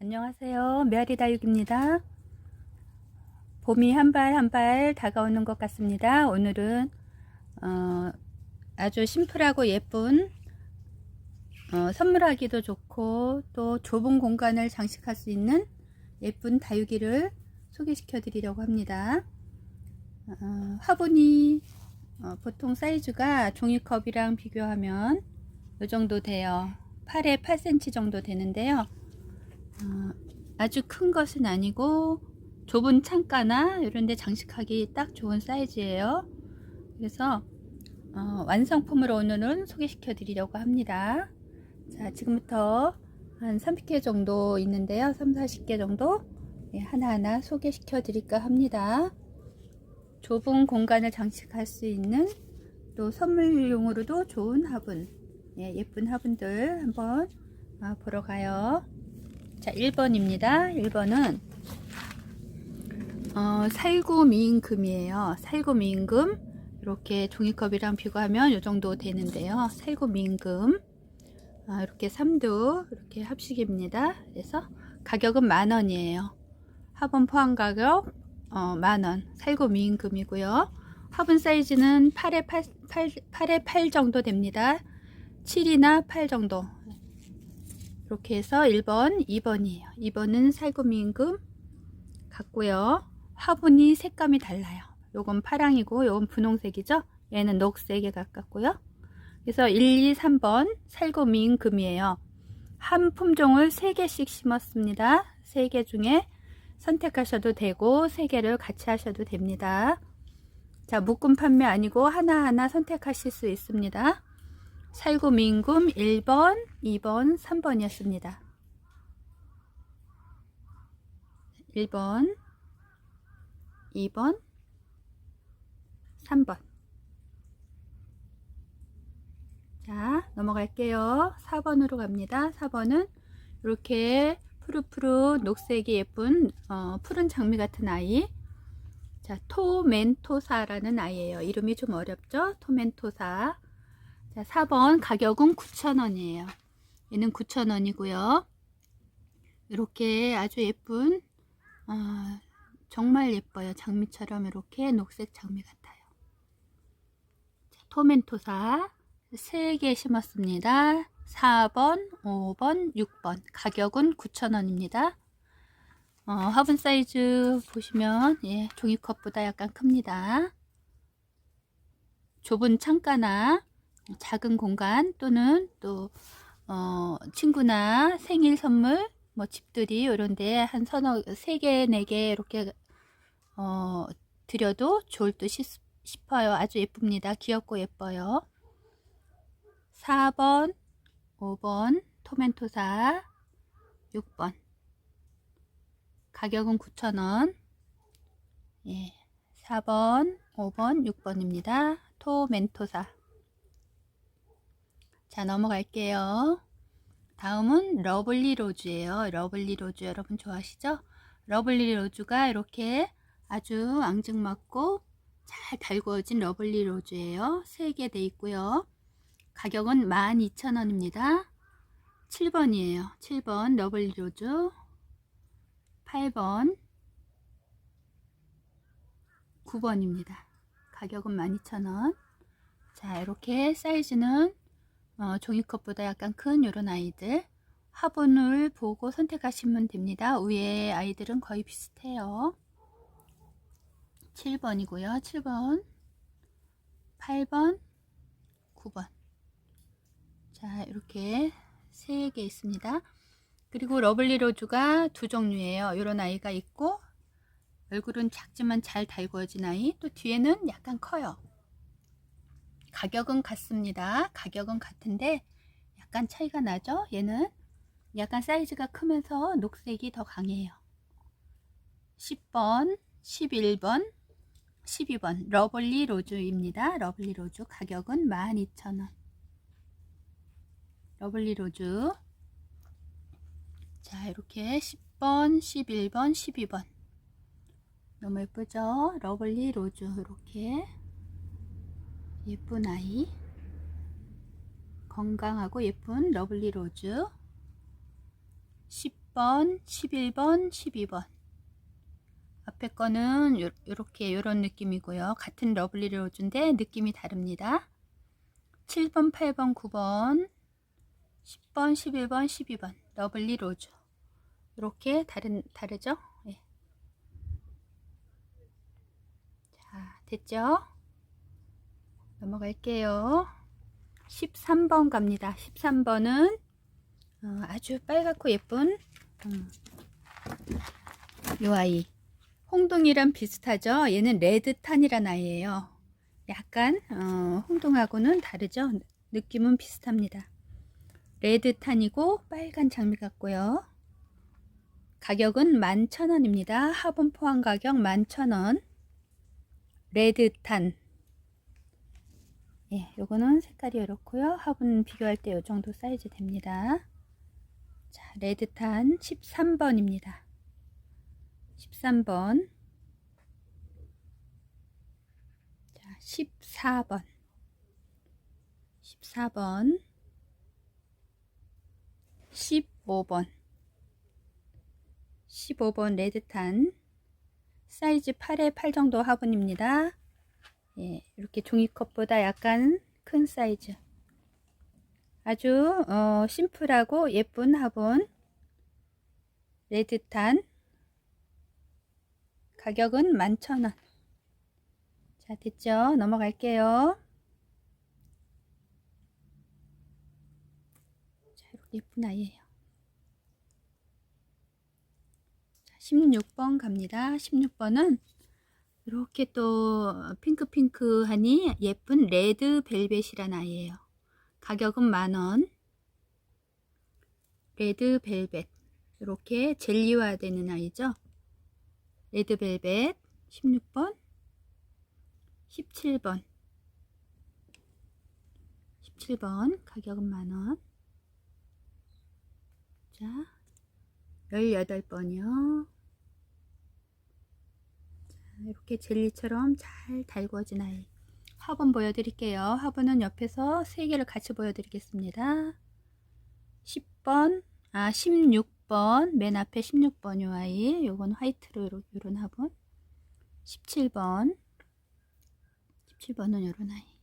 안녕하세요. 메아리 다육입니다. 봄이 한 발 한 발 다가오는 것 같습니다. 오늘은 어, 아주 심플하고 예쁜 어, 선물하기도 좋고 또 좁은 공간을 장식할 수 있는 예쁜 다육이를 소개시켜 드리려고 합니다. 어, 화분이 어, 보통 사이즈가 종이컵이랑 비교하면 이 정도 돼요. 8에 8cm 정도 되는데요. 어, 아주 큰 것은 아니고 좁은 창가나 이런 데 장식하기 딱 좋은 사이즈예요. 그래서 어, 완성품으로 오늘은 소개시켜 드리려고 합니다. 자, 지금부터 한 30개 정도 있는데요. 3, 40개 정도 예, 하나하나 소개시켜 드릴까 합니다. 좁은 공간을 장식할 수 있는 또 선물용으로도 좋은 화분 예, 예쁜 화분들 한번 아, 보러 가요. 자, 1번입니다. 1번은 어, 살구 미인금이에요. 살구 미인금 이렇게 종이컵이랑 비교하면 이 정도 되는데요. 살구 미인금 아, 이렇게 3두 이렇게 합식입니다. 그래서 가격은 만 원이에요. 화분 포함 가격 어, 만원 살구 미인금이고요. 화분 사이즈는 8에 8, 8, 8에 8 정도 됩니다. 7이나 8 정도 이렇게 해서 1번, 2번이에요. 2번은 살구미임금 같고요. 화분이 색감이 달라요. 요건 파랑이고 요건 분홍색이죠. 얘는 녹색에 가깝고요. 그래서 1, 2, 3번 살구미임금이에요. 한 품종을 3개씩 심었습니다. 3개 중에 선택하셔도 되고 3개를 같이 하셔도 됩니다. 자, 묶음 판매 아니고 하나하나 선택하실 수 있습니다. 살구민금 1번, 2번, 3번이었습니다. 1번, 2번, 3번. 자, 넘어갈게요. 4번으로 갑니다. 4번은 이렇게 푸르푸르 녹색이 예쁜 어, 푸른 장미 같은 아이. 자, 토멘토사라는 아이예요. 이름이 좀 어렵죠? 토멘토사. 자, 4번 가격은 9,000원이에요. 얘는 9,000원이고요. 이렇게 아주 예쁜 어, 정말 예뻐요. 장미처럼 이렇게 녹색 장미 같아요. 자, 토멘토사 3개 심었습니다. 4번, 5번, 6번 가격은 9,000원입니다. 어, 화분 사이즈 보시면 예, 종이컵보다 약간 큽니다. 좁은 창가나 작은 공간 또는 또 어, 친구나 생일 선물 뭐 집들이 이런데 한 서너 세 개 네 개 이렇게 어, 드려도 좋을 듯 싶, 싶어요. 아주 예쁩니다. 귀엽고 예뻐요. 4번, 5번 토멘토사 6번 가격은 9,000원 예, 4번, 5번, 6번입니다. 토멘토사 자 넘어갈게요. 다음은 러블리 로즈예요. 러블리 로즈 여러분 좋아하시죠? 러블리 로즈가 이렇게 아주 앙증맞고 잘 달구어진 러블리 로즈예요. 3개 돼 있고요. 가격은 12,000원입니다. 7번이에요. 7번 러블리 로즈 8번 9번입니다. 가격은 12,000원. 자, 이렇게 사이즈는 어, 종이컵보다 약간 큰 이런 아이들 화분을 보고 선택하시면 됩니다. 위에 아이들은 거의 비슷해요. 7번이고요. 7번, 8번, 9번. 자, 이렇게 3개 있습니다. 그리고 러블리 로즈가 두 종류예요. 이런 아이가 있고 얼굴은 작지만 잘 달구어진 아이. 또 뒤에는 약간 커요. 가격은 같습니다. 가격은 같은데 약간 차이가 나죠? 얘는 약간 사이즈가 크면서 녹색이 더 강해요. 10번, 11번, 12번 러블리 로즈입니다. 러블리 로즈 가격은 12,000원. 러블리 로즈 자 이렇게 10번, 11번, 12번 너무 예쁘죠? 러블리 로즈 이렇게 예쁜 아이 건강하고 예쁜 러블리 로즈 10번, 11번, 12번. 앞에 거는 요, 요렇게 요런 느낌이고요. 같은 러블리 로즈인데 느낌이 다릅니다. 7번, 8번, 9번, 10번, 11번, 12번. 러블리 로즈. 이렇게 다른 다르죠? 예. 자, 됐죠? 넘어갈게요. 13번 갑니다. 13번은 어, 아주 빨갛고 예쁜 음, 요 아이. 홍동이랑 비슷하죠? 얘는 레드탄이란 아이예요. 약간 어, 홍동하고는 다르죠? 느낌은 비슷합니다. 레드탄이고 빨간 장미 같고요. 가격은 11,000원입니다. 화분 포함 가격 11,000원. 레드탄 예, 요거는 색깔이 이렇고요 화분 비교할 때 요 정도 사이즈 됩니다 자, 레드탄 13번입니다. 13번. 자, 14번. 14번. 15번. 15번 레드탄. 사이즈 8에 8 정도 화분입니다. 예, 이렇게 종이컵보다 약간 큰 사이즈. 아주 어, 심플하고 예쁜 화분. 레드탄. 가격은 11,000원. 자 됐죠? 넘어갈게요. 자 이렇게 예쁜 아이예요. 자, 16번 갑니다. 16번은 이렇게 또 핑크핑크하니 예쁜 레드 벨벳이란 아이예요. 가격은 만원. 레드 벨벳. 이렇게 젤리화 되는 아이죠? 레드 벨벳 16번 17번. 17번 가격은 만원. 자 18번이요. 자, 이렇게 젤리처럼 잘 달궈진 아이 화분 보여드릴게요. 화분은 옆에서 세 개를 같이 보여드리겠습니다. 10번, 아 16번, 맨 앞에 16번 요 아이, 요건 화이트로 요런 화분. 17번, 17번은 요런 아이.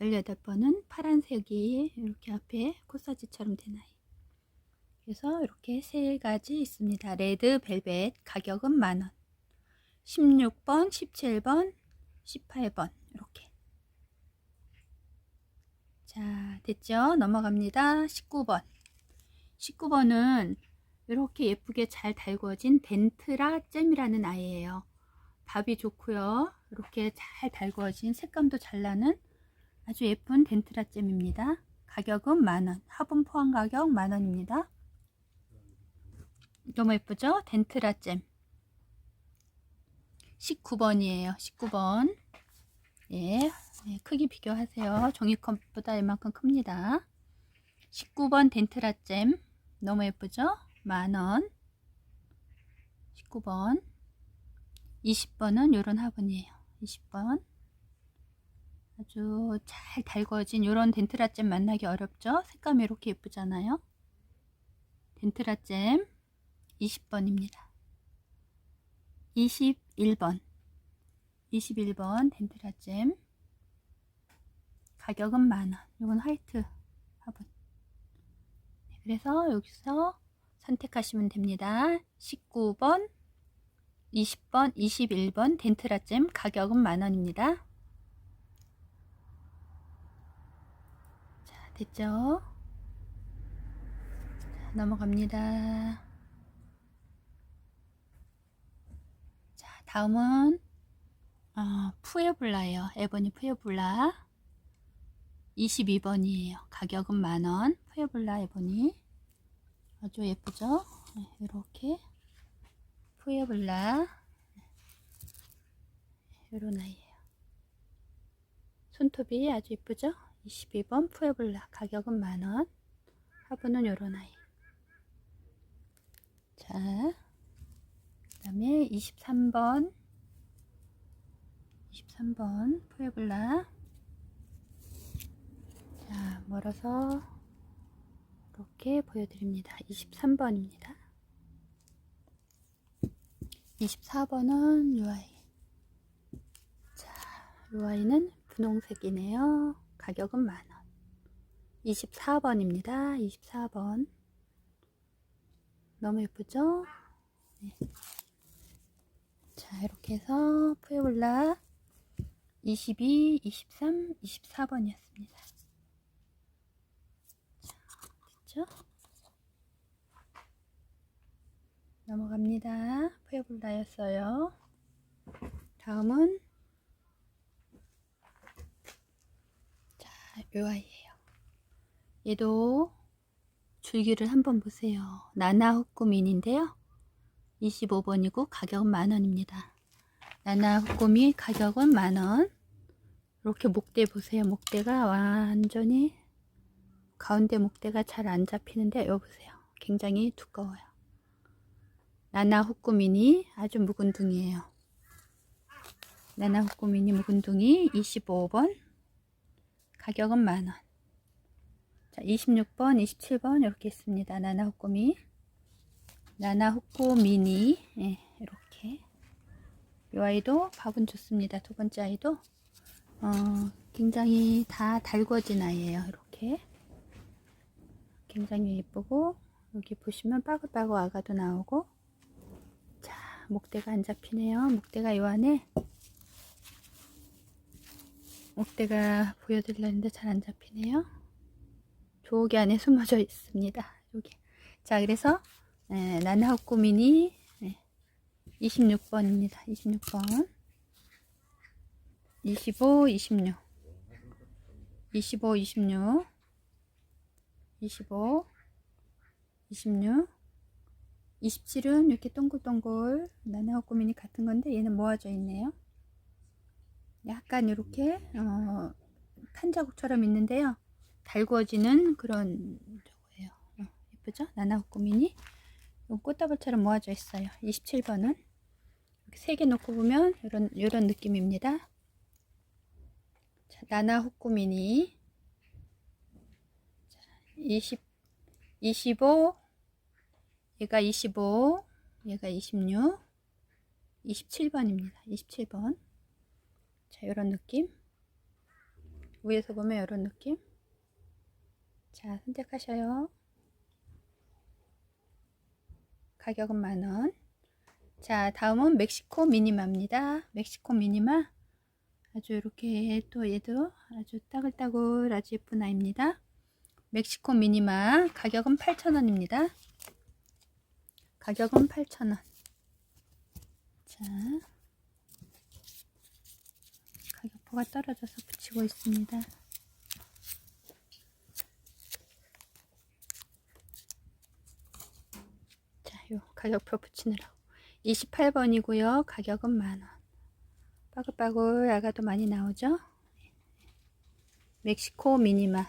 18번은 파란색이 이렇게 앞에 코사지처럼 된 아이. 그래서 이렇게 세 가지 있습니다. 레드 벨벳 가격은 만원. 16번, 17번, 18번 이렇게. 자 됐죠? 넘어갑니다. 19번. 19번은 이렇게 예쁘게 잘 달궈진 덴트라 잼이라는 아이예요. 밥이 좋고요. 이렇게 잘 달궈진 색감도 잘 나는 아주 예쁜 덴트라 잼입니다. 가격은 만원. 화분 포함 가격 만원입니다 너무 예쁘죠 덴트라 잼 19번이에요. 19번. 예, 예, 크기 비교하세요. 종이컵보다 이만큼 큽니다. 19번 덴트라 잼. 너무 예쁘죠? 만원. 19번. 20번은 요런 화분이에요. 20번. 아주 잘 달궈진 요런 덴트라잼 만나기 어렵죠? 색감이 이렇게 예쁘잖아요. 덴트라잼 20번입니다. 21번. 21번 덴트라잼. 가격은 만원. 이건 화이트 화분. 네, 그래서 여기서 선택하시면 됩니다. 19번 20번 21번 덴트라잼 가격은 만원입니다. 자 됐죠? 자, 넘어갑니다 다음은 어, 푸에블라예요. 에버니 푸에블라 22번이에요. 가격은 만원. 푸에블라 에버니 아주 예쁘죠? 네, 이렇게 푸에블라 이런 아이예요. 손톱이 아주 예쁘죠? 22번 푸에블라 가격은 만원. 화분은 이런 아이. 자. 그 다음에 23번 23번 푸에블라 자 멀어서 이렇게 보여드립니다. 23번입니다. 24번은 UI. 자, UI는 분홍색이네요. 가격은 만원. 24번입니다. 24번. 너무 예쁘죠? 네. 자, 이렇게 해서 푸에블라 22, 23, 24번이었습니다. 자, 됐죠? 넘어갑니다. 푸에블라였어요. 다음은 자, 요 아이예요. 얘도 줄기를 한번 보세요. 나나 후꾸민인데요. 25번이고 가격은 만원입니다. 나나 후꾸미 가격은 만원. 이렇게 목대 보세요. 목대가 완전히 가운데 목대가 잘 안 잡히는데 여기 보세요. 굉장히 두꺼워요. 나나 후꾸민이 아주 묵은둥이에요. 나나 후꾸민이 묵은둥이 25번 가격은 만원. 자, 26번, 27번 이렇게 있습니다. 나나 후꾸미. 나나 후꾸 미니. 예, 이렇게. 이 아이도 밥은 좋습니다. 두 번째 아이도 어, 굉장히 다 달궈진 아이예요. 이렇게. 굉장히 예쁘고 여기 보시면 빠글빠글 아가도 나오고 자, 목대가 안 잡히네요. 목대가 요 안에 목대가 보여드리려는데 잘 안 잡히네요. 저기 안에 숨어져 있습니다. 여기. 자, 그래서 예, 나나우꾸 미니 예, 26번입니다. 26번. 25, 26. 25, 26. 25, 26. 27은 이렇게 동글동글 나나우꾸 미니 같은 건데 얘는 모아져 있네요. 약간 이렇게 어, 탄자국처럼 있는데요. 달구어지는 그런 저거예요. 어, 예쁘죠? 나나후꾸미니 꽃다발처럼 모아져 있어요. 27번은 이렇게 세개 놓고 보면 이런 이런 느낌입니다. 자, 나나후꾸미니 20 25 얘가 25 얘가 26 27번입니다. 27번 자, 이런 느낌 위에서 보면 이런 느낌 자, 선택하셔요. 가격은 만원. 자, 다음은 멕시코 미니마입니다. 멕시코 미니마. 아주 이렇게 또 얘도 아주 따글따글 아주 예쁜 아이입니다. 멕시코 미니마. 가격은 8,000원입니다. 가격은 8,000원. 자. 가격표가 떨어져서 붙이고 있습니다. 요 가격표 붙이느라고. 28번이고요. 가격은 만원. 빠글빠글 아가도 많이 나오죠? 멕시코 미니마.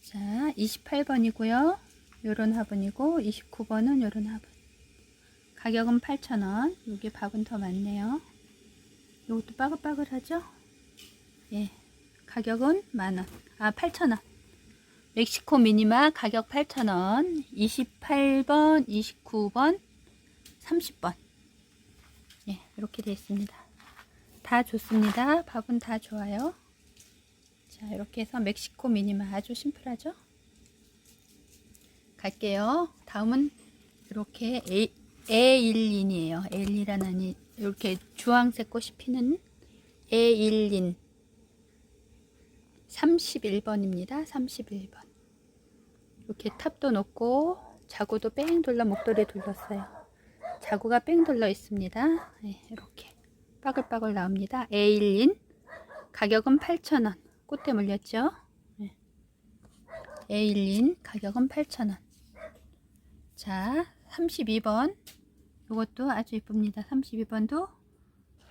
자 28번이고요. 요런 화분이고 29번은 요런 화분. 가격은 8,000원. 여기 밥은 더 많네요. 요것도 빠글빠글하죠? 예. 가격은 만원. 아 8,000원 멕시코 미니마 가격 8,000원 28번 29번 30번. 예 이렇게 되어 있습니다. 다 좋습니다. 밥은 다 좋아요. 자 이렇게 해서 멕시코 미니마 아주 심플하죠? 갈게요. 다음은 이렇게 A, 에일린이에요. 에일린이라는 이렇게 주황색 꽃이 피는 에일린. 31번입니다. 31번. 이렇게 탑도 놓고 자구도 뺑 돌려 목도리 돌렸어요. 자구가 뺑 돌려 있습니다. 네, 이렇게 빠글빠글 나옵니다. 에일린 가격은 8,000원. 꽃대 물렸죠? 네. 에일린 가격은 8,000원. 자, 32번. 이것도 아주 예쁩니다. 32번도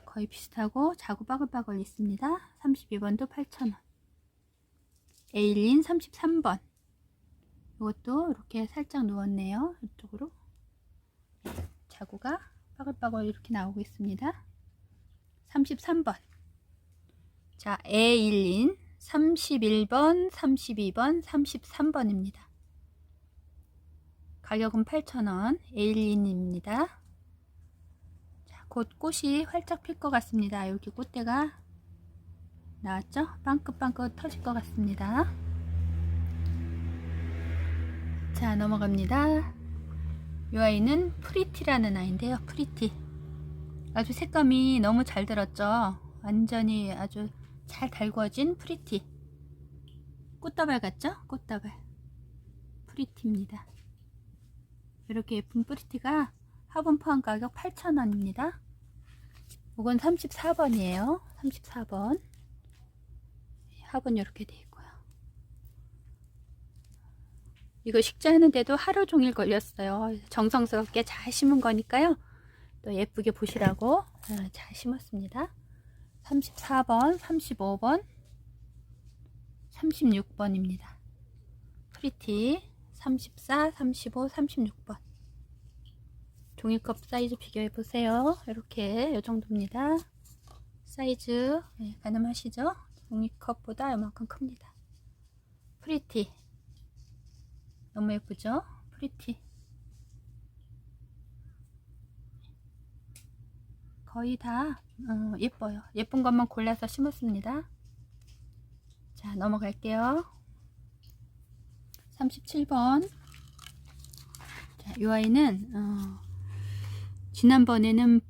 거의 비슷하고 자구 빠글빠글 있습니다. 32번도 8,000원. 에일린 33번 이것도 이렇게 살짝 누웠네요 이쪽으로 자구가 빠글빠글 이렇게 나오고 있습니다 33번 자 에일린 31번 32번 33번입니다 가격은 8,000원. 에일린입니다. 자, 곧 꽃이 활짝 필 것 같습니다. 여기 꽃대가 나왔죠? 빵긋빵긋 터질 것 같습니다. 자, 넘어갑니다. 이 아이는 프리티라는 아이인데요. 프리티. 아주 색감이 너무 잘 들었죠? 완전히 아주 잘 달궈진 프리티. 꽃다발 같죠? 꽃다발. 프리티입니다. 이렇게 예쁜 프리티가 화분 포함 가격 8,000원입니다. 이건 34번이에요. 34번. 화분 이렇게 돼 있고요. 이거 식재하는데도 하루 종일 걸렸어요. 정성스럽게 잘 심은 거니까요. 또 예쁘게 보시라고 아, 잘 심었습니다. 34번, 35번, 36번입니다. 프리티 34, 35, 36번. 종이컵 사이즈 비교해 보세요. 이렇게 이 정도입니다. 사이즈 네, 가늠하시죠? 종이컵보다 이만큼 큽니다. 프리티 너무 예쁘죠? 프리티 거의 다 어, 예뻐요. 예쁜 것만 골라서 심었습니다. 자 넘어갈게요. 37번 자, 이 아이는 어, 지난번에는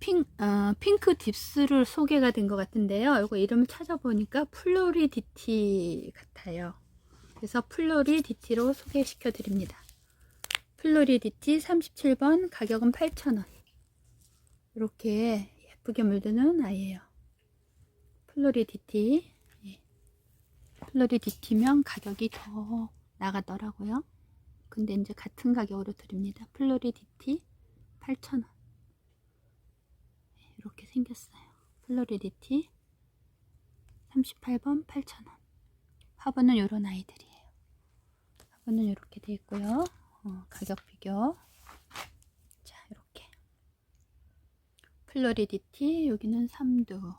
핑, 어, 핑크 딥스를 소개가 된 것 같은데요. 이거 이름을 찾아보니까 플로리디티 같아요. 그래서 플로리디티로 소개시켜 드립니다. 플로리디티 37번 가격은 8,000원. 이렇게 예쁘게 물드는 아이예요. 플로리디티. 예. 플로리디티면 가격이 더 나가더라고요. 근데 이제 같은 가격으로 드립니다. 플로리디티 8,000원. 이렇게 생겼어요. 플로리디티 38번 8,000원. 화분은 이런 아이들이 화분은 이렇게 돼 있고요. 어, 가격 비교. 자, 이렇게. 플로리디티 여기는 3두.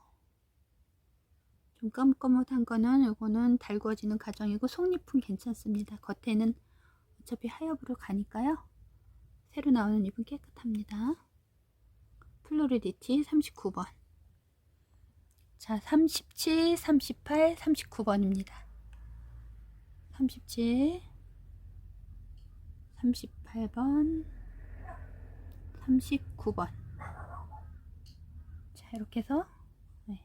좀 검검한 거는 요거는 달구어지는 과정이고 속잎은 괜찮습니다. 겉에는 어차피 하엽으로 가니까요. 새로 나오는 잎은 깨끗합니다. 플로리디티 39번. 자, 37, 38, 39번입니다. 37, 38번, 39번. 자, 이렇게 해서 네.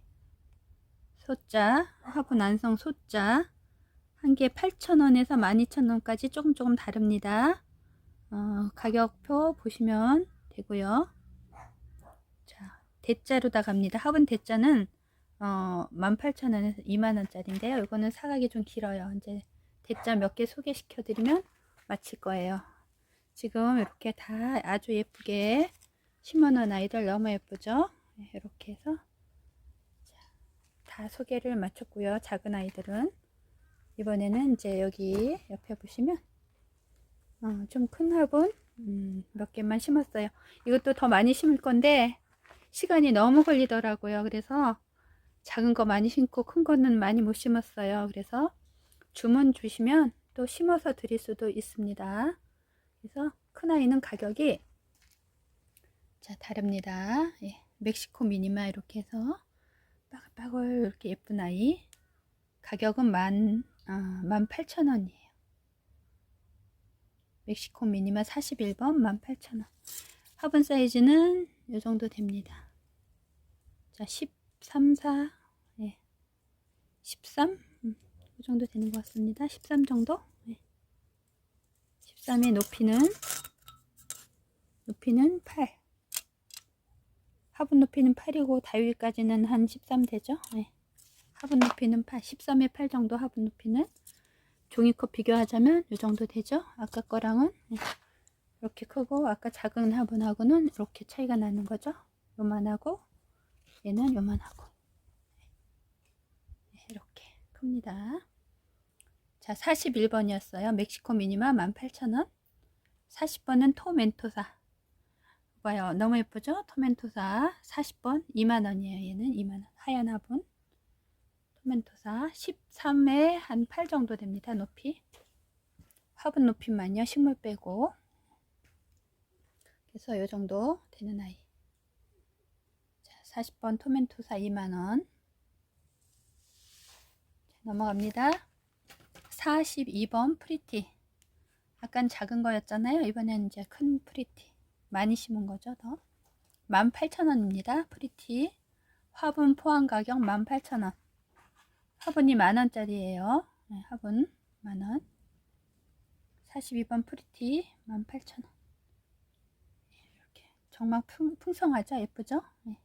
소자, 화분 완성 소자 한 개 8,000원에서 12,000원까지 조금 조금 다릅니다. 어, 가격표 보시면 되고요. 자, 대자로 다 갑니다. 화분 대자는 어, 18,000원에서 2만원짜리인데요. 이거는 사각이 좀 길어요. 이제 대자 몇 개 소개시켜 드리면 마칠 거예요. 지금 이렇게 다 아주 예쁘게 심어놓은 아이들 너무 예쁘죠? 네, 이렇게 해서 자, 다 소개를 마쳤고요. 작은 아이들은 이번에는 이제 여기 옆에 보시면 어, 좀큰 화분 음, 몇 개만 심었어요. 이것도 더 많이 심을 건데 시간이 너무 걸리더라고요. 그래서 작은 거 많이 심고 큰 거는 많이 못 심었어요. 그래서 주문 주시면 또 심어서 드릴 수도 있습니다. 그래서 큰 아이는 가격이 자 다릅니다. 예, 멕시코 미니마 이렇게 해서 빠글빠글 이렇게 예쁜 아이 가격은 만, 어, 18,000원이에요. 멕시코 미니마 41번 18,000원. 화분 사이즈는 이 정도 됩니다. 자, 13, 4, 예. 13? 음, 이 정도 되는 것 같습니다. 13 정도? 예. 13의 높이는, 높이는 8. 화분 높이는 8이고, 다위까지는 한 13 되죠? 예. 화분 높이는 8, 13의 8 정도 화분 높이는 종이컵 비교하자면 이 정도 되죠? 아까 거랑은 네. 이렇게 크고 아까 작은 화분하고는 이렇게 차이가 나는 거죠? 요만하고 얘는 요만하고 네, 큽니다. 자 41번이었어요. 멕시코 미니마 18,000원 40번은 토멘토사 봐요. 너무 예쁘죠? 토멘토사 40번 2만원이에요. 얘는 2만원 하얀 화분 토멘토사 13에 한 8 정도 됩니다. 높이 화분 높이만요. 식물 빼고. 그래서 요 정도 되는 아이. 자, 40번 토멘토사 2만원. 넘어갑니다. 42번 프리티. 약간 작은 거였잖아요. 이번엔 이제 큰 프리티. 많이 심은 거죠, 더. 18,000원입니다. 프리티. 화분 포함 가격 18,000원. 화분이 만원짜리예요. 네, 화분 만원. 42번 프리티 18,000원. 이렇게 정말 풍, 풍성하죠? 예쁘죠? 네.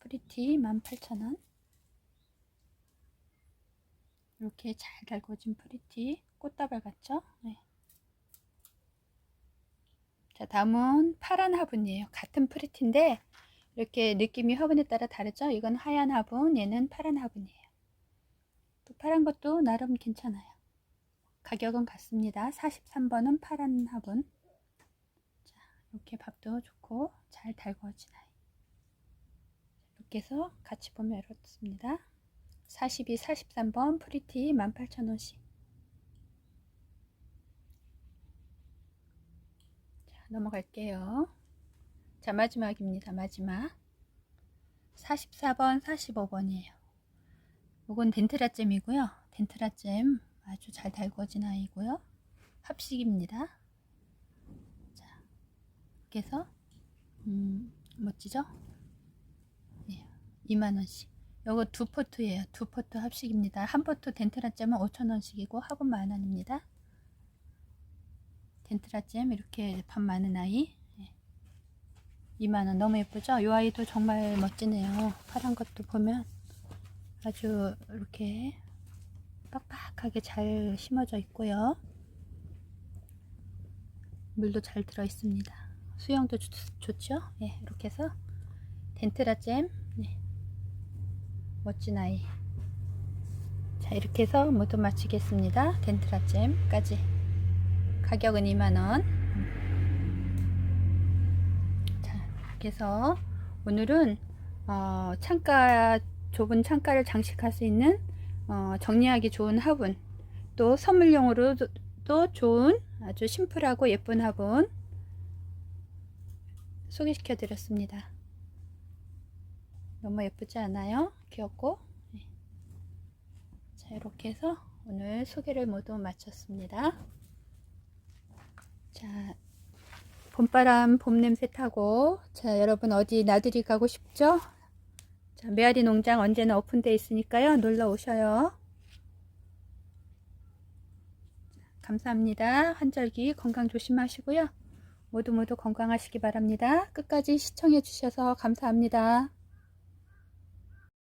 프리티 18,000원. 이렇게 잘 달궈진 프리티 꽃다발 같죠? 네. 자 다음은 파란 화분이에요. 같은 프리티인데 이렇게 느낌이 화분에 따라 다르죠? 이건 하얀 화분, 얘는 파란 화분이에요. 또 파란 것도 나름 괜찮아요. 가격은 같습니다. 43번은 파란 화분. 자, 이렇게 밥도 좋고 잘 달궈진 아이. 이렇게 해서 같이 보면 이렇습니다. 42, 43번 프리티 18,000원씩. 자, 넘어갈게요. 자, 마지막입니다. 마지막. 44번, 45번이에요. 이건 덴트라잼이고요. 덴트라잼 아주 잘 달궈진 아이고요. 합식입니다. 자, 이렇게 해서 음, 멋지죠? 네, 2만원씩. 요거 두 포트예요. 두 포트 합식입니다. 한 포트 덴트라잼은 5천원씩이고 화분 만원입니다. 덴트라잼 이렇게 밥 많은 아이 네. 2만원 너무 예쁘죠? 이 아이도 정말 멋지네요. 파란 것도 보면 아주 이렇게 빡빡하게 잘 심어져 있고요. 물도 잘 들어 있습니다. 수영도 좋, 좋죠? 네, 이렇게 해서 덴트라잼 네. 멋진 아이. 자, 이렇게 해서 모두 마치겠습니다. 덴트라잼까지. 가격은 2만원. 자, 이렇게 해서 오늘은 어, 창가, 좁은 창가를 장식할 수 있는 어, 정리하기 좋은 화분, 또 선물용으로도 좋은 아주 심플하고 예쁜 화분 소개시켜 드렸습니다. 너무 예쁘지 않아요? 귀엽고. 네. 자, 이렇게 해서 오늘 소개를 모두 마쳤습니다. 자, 봄바람, 봄 냄새 타고, 자, 여러분 어디 나들이 가고 싶죠? 자, 메아리 농장 언제나 오픈되어 있으니까요. 놀러 오셔요. 감사합니다. 한절기 건강 조심하시고요. 모두 모두 건강하시기 바랍니다. 끝까지 시청해 주셔서 감사합니다.